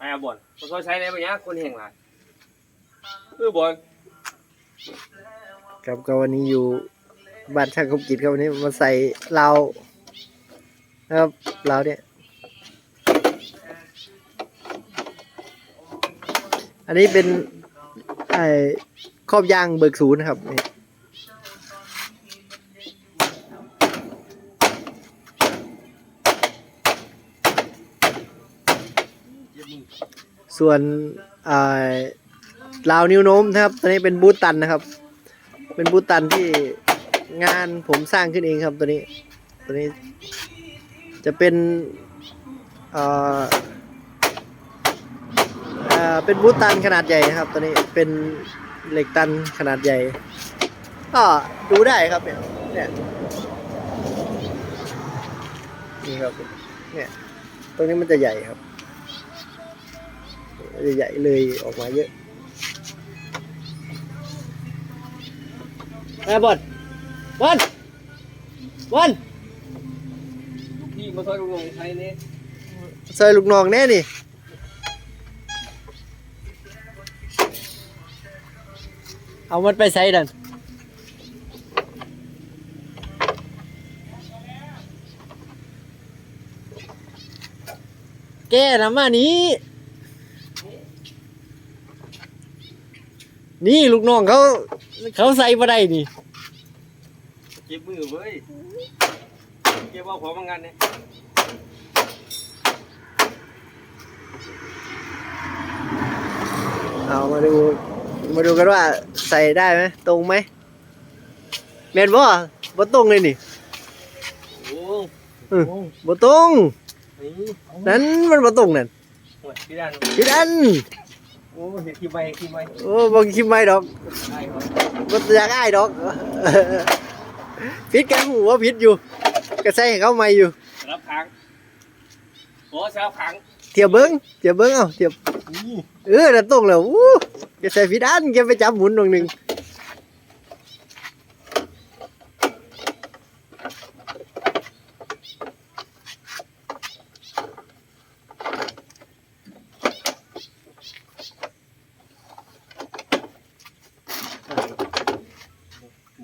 ไปเอาบอลมันก็ใช้ในปัญญาคนแห่งหลายเออบอลครับก็วันนี้อยู่บ้านช่างคมกิจครับวันนี้มาใส่เราวนะครับเราวเนี่ย อันนี้เป็นไอ้ครอบยางเบิกศูนย์นะครับนี่ ส่วนลาวนิ้วโน้มนะครับตัวนี้เป็นบูตันนะครับ เป็นบูตันที่งานผมสร้างขึ้นเองครับตัวนี้ตัวนี้จะเป็นเป็นบูตันขนาดใหญ่นะครับ ตัวนี้เป็นเหล็กตันขนาดใหญ่ ก็ดูได้ครับเนี่ยเนี่ยนี่ครับเนี่ยตรงนี้มันจะใหญ่ครับ ใหญ่เลยออกมาเยอะไอ้บอลบอลบอลลูกพี่มาซอยลุงลงใช้เนี่ยใส่ลูกน้องแน่นี่เอามันไปใส่ดันแกนะมานี้ นี่ลูกน้องเขา เขาใส่มาได้นี่เก็บมือเว้ยเก็บเอาของมางานเนี่ยเอามาดู มาดูกันว่าใส่ได้ไหมตรงไหมเมนบ่บ่ตรงเลยนี่โอ้เออบ่ตรงนี่นั้นมันบ่ตรงนั่นโอ้ยพี่ดัน พี่ดัน โอ้เห็นขี้ใบขี้ใบโอ้บ่คิดไม่ดอกได้ครับบ่อยากอ้ายดอกพิษกันหูว่าพิษอยู่ก็ใส่ให้เขาใหม่อยู่รับขังโอ้เช้าขังเทียบเบิ่งเทียบเบิ่งเอาเทียบ นี่ เออนั่นตรงแล้วอู้แกใส่พี่ดันแกไปจับหมุนตรงหนึง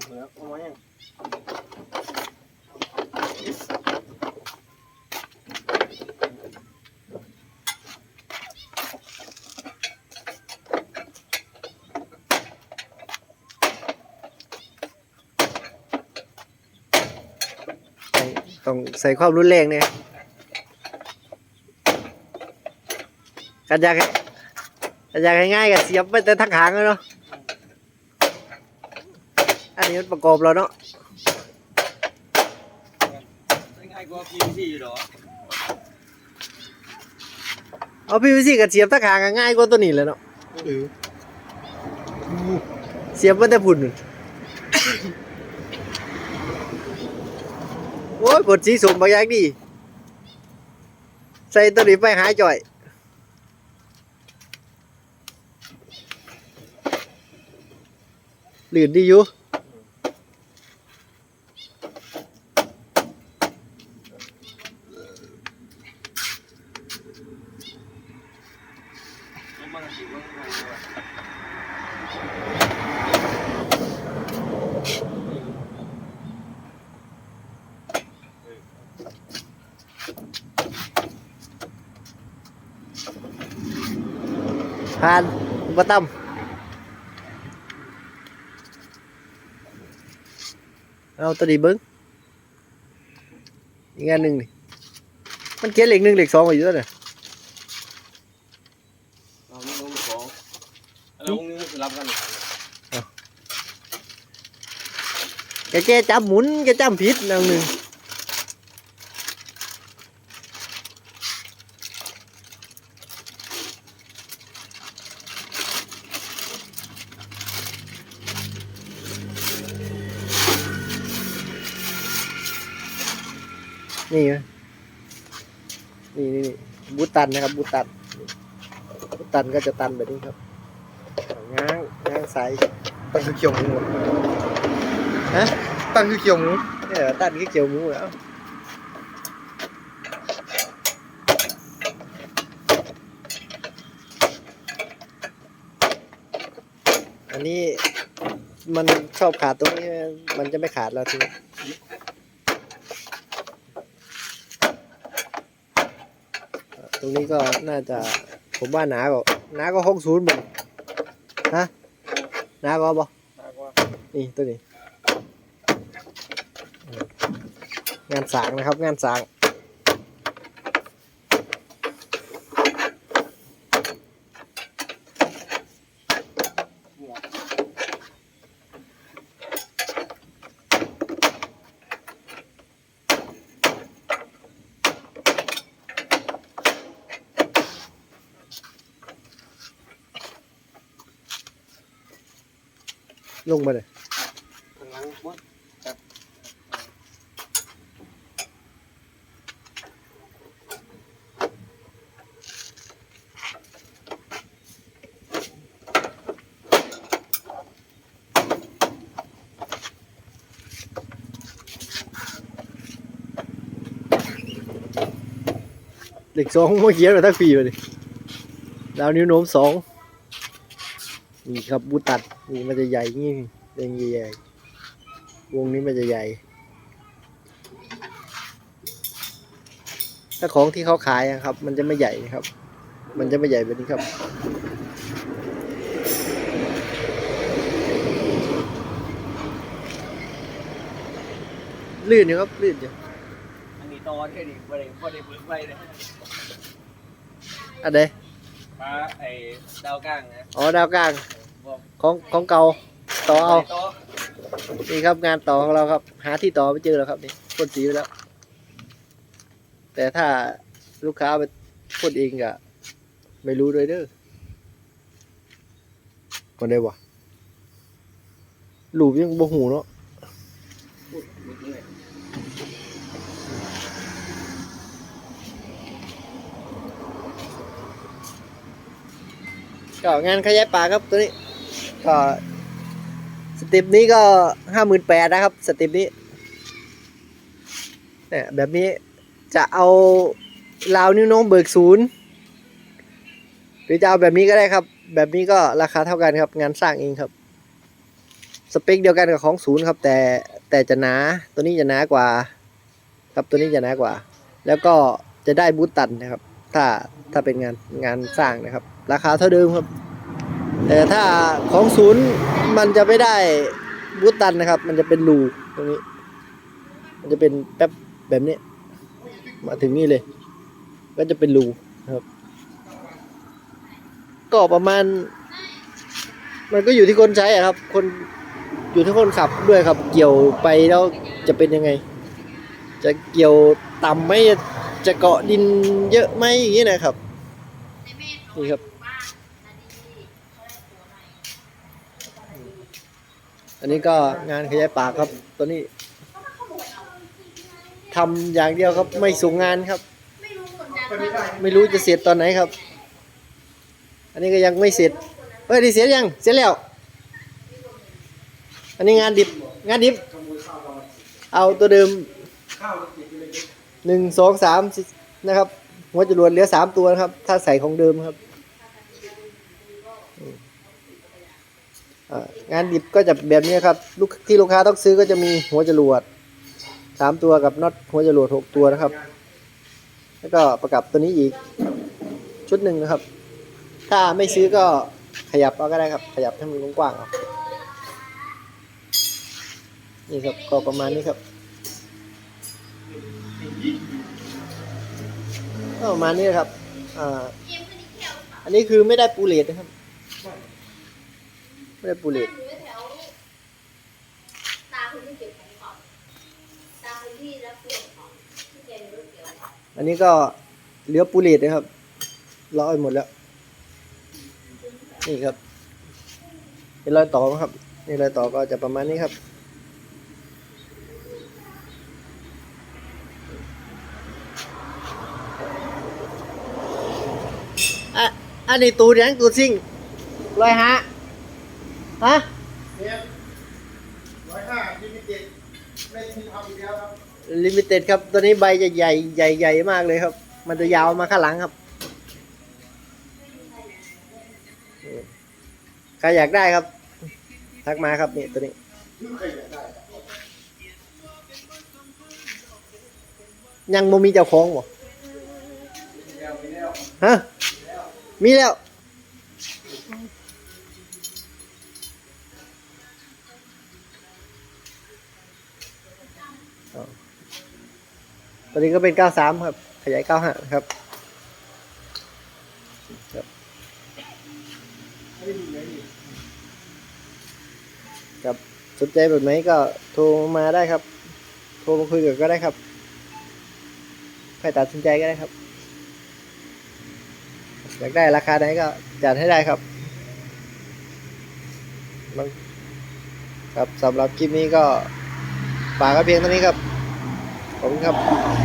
เหลือเอาไว้ยัง ใส่ ต้องใส่ความรุนแรงเนี่ยกันอยากให้กันอยากให้ง่ายกับเสียบไปแต่ทั้งหางเลยเนาะอันนี้มันประกอบแล้วเนาะง่ายกว่าพีซีอยู่หรอเอาพีวีซีกับเสียบทั้งหางก็ง่ายกว่าตัวนี้เลยเนาะเสียบมันแต่พุ่นนู่นโอ้ยบทสีสมบางอย่างดี ใส่ตัวนี้ไปหาจ่อยหลื่นดีอยู่ เอามาสิว่าไงวะผ่านบ่ตั้มเอาตัวนี้เบิ้งอีก นี่นี่นี่บูตันนะครับบูตันบูตันก็จะตันแบบนี้ครับง้างง้างสายตันคือเขียวหมูฮะตันคือเขียวหมูเออตันคือเขียวหมูแล้วอันนี้มันชอบขาดตรงนี้มันจะไม่ขาดแล้วที ตรงนี้ก็น่าจะผมว่าหนาก็หนาก็หกศูนย์เหมือนฮะหนาก็บอนี่ตัวนี้ งานสางนะครับ งานสาง ลงมาเลยข้างหลังหมดเด็กสองเมื่อกี้เราทักปีมาดิดาวนิ้วโน้มสอง นี่ครับบูตัดนี่มันจะใหญ่งี้เร่งใหญ่ๆวงนี้มันจะใหญ่ ถ้าของที่เขาขายอะครับ มันจะไม่ใหญ่นะครับ มันจะไม่ใหญ่แบบนี้ครับลื่นอยู่ครับลื่นอยู่อันนี้ตอนแค่นี้บ่ได้บ่ได้เบิกไว้เลยอันใด ปลาไอ้ดาวกลางนะอ๋อดาวกลางบอกของของเก่าต่อเอาไปต่อนี่ครับงานต่อของเราครับ หาที่ต่อไม่เจอแล้วครับนี่พ่นสีไปแล้ว แต่ถ้าลูกค้าเอาไปพ่นเองก็ไม่รู้ด้วยเด้อคนได้วะหลูบยังบ่หูเนาะ พูดหมดเลย ก็งานขยายป่าครับตัวนี้ ก็สเต็ปนี้ก็ห้าหมื่นแปดนะครับ สเต็ปนี้เนี่ยแบบนี้จะเอาลาวนิ้วน้มเบิกศูนย์หรือจะเอาแบบนี้ก็ได้ครับ แบบนี้ก็ราคาเท่ากันครับ งานสร้างเองครับ สเปคเดียวกันกับของศูนย์ครับ แต่แต่จะหนาตัวนี้จะหนากว่า ครับตัวนี้จะหนากว่า แล้วก็จะได้บูตตันนะครับ ถ้าถ้าเป็นงานงานสร้างนะครับ ราคาเท่าเดิมครับ แต่ถ้าของศูนย์มันจะไม่ได้บูตันนะครับ มันจะเป็นรูตรงนี้ มันจะเป็นแป๊บแบบนี้ มาถึงนี่เลย ก็จะเป็นรูครับ ก็ประมาณ มันก็อยู่ที่คนใช้อะครับ คนอยู่ที่คนขับด้วยครับ เกี่ยวไปแล้วจะเป็นยังไง จะเกี่ยวต่ำไหมจะเกาะดินเยอะไหมอย่างนี้นะครับ นี่ครับ อันนี้ก็งานขยายปากครับ ตัวนี้ทำอย่างเดียวครับ ไม่ส่งงานครับ ไม่รู้จะเสร็จตอนไหนครับ อันนี้ก็ยังไม่เสร็จเฮ้ยดีเสร็จยังเสร็จแล้ว อันนี้งานดิบ งานดิบ เอาตัวเดิมหนึ่งสองสามนะครับหัวจรวดเหลือสามตัวนะครับ ถ้าใส่ของเดิมครับ อ่า งานดิบก็จะแบบนี้ครับลูกที่ลูกค้าต้องซื้อก็จะมีหัวจรวดสามตัวกับน็อตหัวจรวดหกตัวนะครับ แล้วก็ประกับตัวนี้อีกชุดหนึ่งนะครับ ถ้าไม่ซื้อก็ขยับเอาก็ได้ครับ ขยับให้มันกว้างๆเอานี่ครับก็ประมาณนี้ครับก็ประมาณนี้ครับอ่าอันนี้คือไม่ได้ปูเลตนะครับ ไม่ได้ปูเลตตาคุณที่เก็บของก่อนตาคุณที่รับส่วนของที่เก็บรถเกี่ยวอันนี้ก็เหลือปูเลตนะครับร้อยหมดแล้ว นี่ครับ เป็นรอยต่อครับ นี่รอยต่อก็จะประมาณนี้ครับอะอันนี้ตูดยังตูดซิ่งรอย ฮะฮะร้อยห้าลิมิเต็ดไม่มีทำอีกแล้วครับลิมิเต็ดครับ ตัวนี้ใบจะใหญ่ใหญ่ใหญ่มากเลยครับ มันจะยาวมาข้างหลังครับ ใครอยากได้ครับ ทักมาครับนี่ตัวนี้ใครอยากได้ยังบ่มีเจ้าของบ่แล้วมีแล้วฮะ มีแล้ว ตัวนี้ก็เป็น 93 ครับ ขยาย 95ครับครับสนใจแบบไหนก็โทรมาได้ครับ โทรมาคุยกันก็ได้ครับใครตัดสินใจก็ได้ครับ อยากได้ราคาไหนก็จัดให้ได้ครับครับสำหรับคลิปนี้ก็ฝากไว้เพียงเท่านี้ครับ ขอบคุณครับ